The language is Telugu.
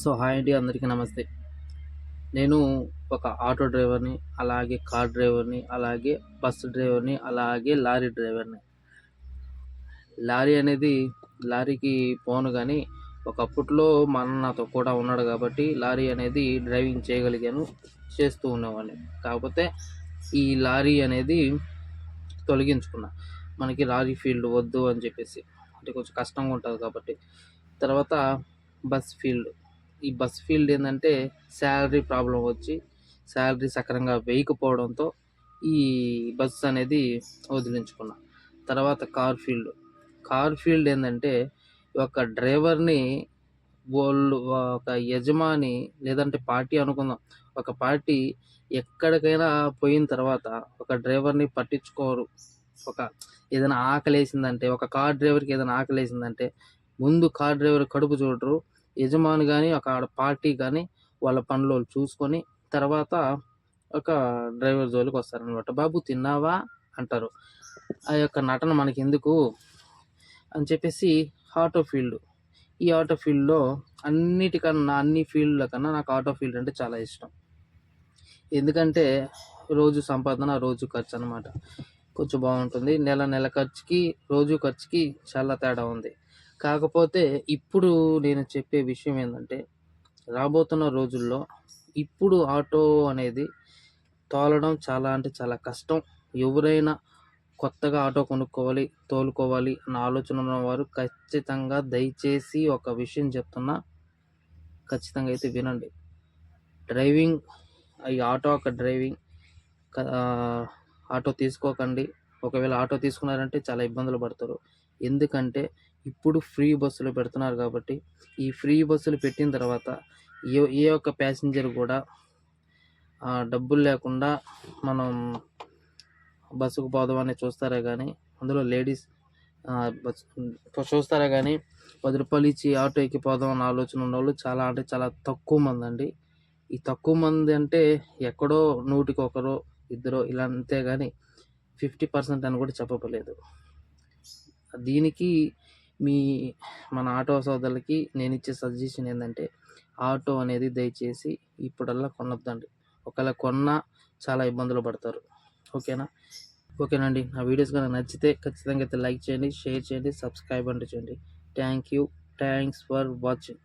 సో హాయ్ అండి అందరికీ నమస్తే. నేను ఒక ఆటో డ్రైవర్ని అలాగే కార్ డ్రైవర్ని అలాగే బస్సు డ్రైవర్ని అలాగే లారీ డ్రైవర్ని. లారీ అనేది లారీకి పోను కానీ ఒకప్పట్లో మా అన్న నాతో కూడా ఉన్నాడు కాబట్టి లారీ అనేది డ్రైవింగ్ చేయగలిగాను చేస్తూ ఉండేవాడిని కాకపోతే ఈ లారీ అనేది తొలగించుకున్నా. మనకి లారీ ఫీల్డ్ వద్దు అని చెప్పేసి. అంటే కొంచెం కష్టంగా ఉంటుంది కాబట్టి. తర్వాత బస్ ఫీల్డ్. ఈ బస్ ఫీల్డ్ ఏంటంటే శాలరీ ప్రాబ్లం వచ్చి శాలరీ సక్రంగా వేయకపోవడంతో ఈ బస్ అనేది వదిలించుకున్నా. తర్వాత కార్ ఫీల్డ్. కార్ ఫీల్డ్ ఏంటంటే ఒక డ్రైవర్ని వాళ్ళు ఒక యజమాని లేదంటే పార్టీ అనుకుందాం. ఒక పార్టీ ఎక్కడికైనా పోయిన తర్వాత ఒక డ్రైవర్ని పట్టించుకోరు. ఒక ఏదైనా ఆకలేసిందంటే ఒక కార్ డ్రైవర్కి ఏదైనా ఆకలేసిందంటే ముందు కార్ డ్రైవర్ కడుపు చూడరు. యజమాని కానీ ఒక ఆడ పార్టీ కానీ వాళ్ళ పనులు వాళ్ళు చూసుకొని తర్వాత ఒక డ్రైవర్ జోలికి వస్తారనమాట బాబు తిన్నావా? అంటారు. ఆ యొక్క నటన మనకి ఎందుకు అని చెప్పేసి ఆటో ఫీల్డ్. ఈ ఆటో ఫీల్డ్లో అన్నిటికన్నా అన్ని ఫీల్డ్ల కన్నా నాకు ఆటో ఫీల్డ్ అంటే చాలా ఇష్టం. ఎందుకంటే రోజు సంపాదన రోజు ఖర్చు అనమాట కొంచెం బాగుంటుంది. నెల నెల ఖర్చుకి రోజు ఖర్చుకి చాలా తేడా ఉంది. కాకపోతే ఇప్పుడు నేను చెప్పే విషయం ఏంటంటే రాబోతున్న రోజుల్లో ఇప్పుడు ఆటో అనేది తోలడం చాలా అంటే చాలా కష్టం. ఎవరైనా కొత్తగా ఆటో కొనుక్కోవాలి తోలుకోవాలి అన్న ఆలోచన ఉన్నవారు ఖచ్చితంగా దయచేసి ఒక విషయం చెప్తున్నా ఖచ్చితంగా అయితే వినండి. డ్రైవింగ్ ఈ ఆటో ఒక డ్రైవింగ్ ఆటో తీసుకోకండి. ఒకవేళ ఆటో తీసుకున్నారంటే చాలా ఇబ్బందులు పడతారు. ఎందుకంటే ఇప్పుడు ఫ్రీ బస్సులు పెడుతున్నారు కాబట్టి ఈ ఫ్రీ బస్సులు పెట్టిన తర్వాత ఏ ఏ ఒక్క ప్యాసింజర్ కూడా డబ్బులు లేకుండా మనం బస్సుకు పోదామని చూస్తారే కానీ అందులో లేడీస్ బస్ చూస్తారే కానీ పది రూపాయలు ఇచ్చి ఆటో ఎక్కిపోదాం అన్న ఆలోచన ఉన్నవాళ్ళు చాలా అంటే చాలా తక్కువ మంది అండి. ఈ తక్కువ మంది అంటే ఎక్కడో నూటికి ఒకరో ఇద్దరు ఇలా అంతే కానీ ఫిఫ్టీ పర్సెంట్ అని కూడా చెప్పలేదు దీనికి మీ మన ఆటో సోదరులకి నేను ఇచ్చే సజెషన్ ఏంటంటే ఆటో అనేది దయచేసి ఇప్పుడల్లా కొనొద్దండి. ఒకవేళ కొన్నా చాలా ఇబ్బందులు పడతారు. ఓకేనా? ఓకేనండి. నా వీడియోస్ కనుక నచ్చితే ఖచ్చితంగా అయితే లైక్ చేయండి షేర్ చేయండి సబ్స్క్రైబ్ అంటే చేయండి. Thank you. Thanks for watching.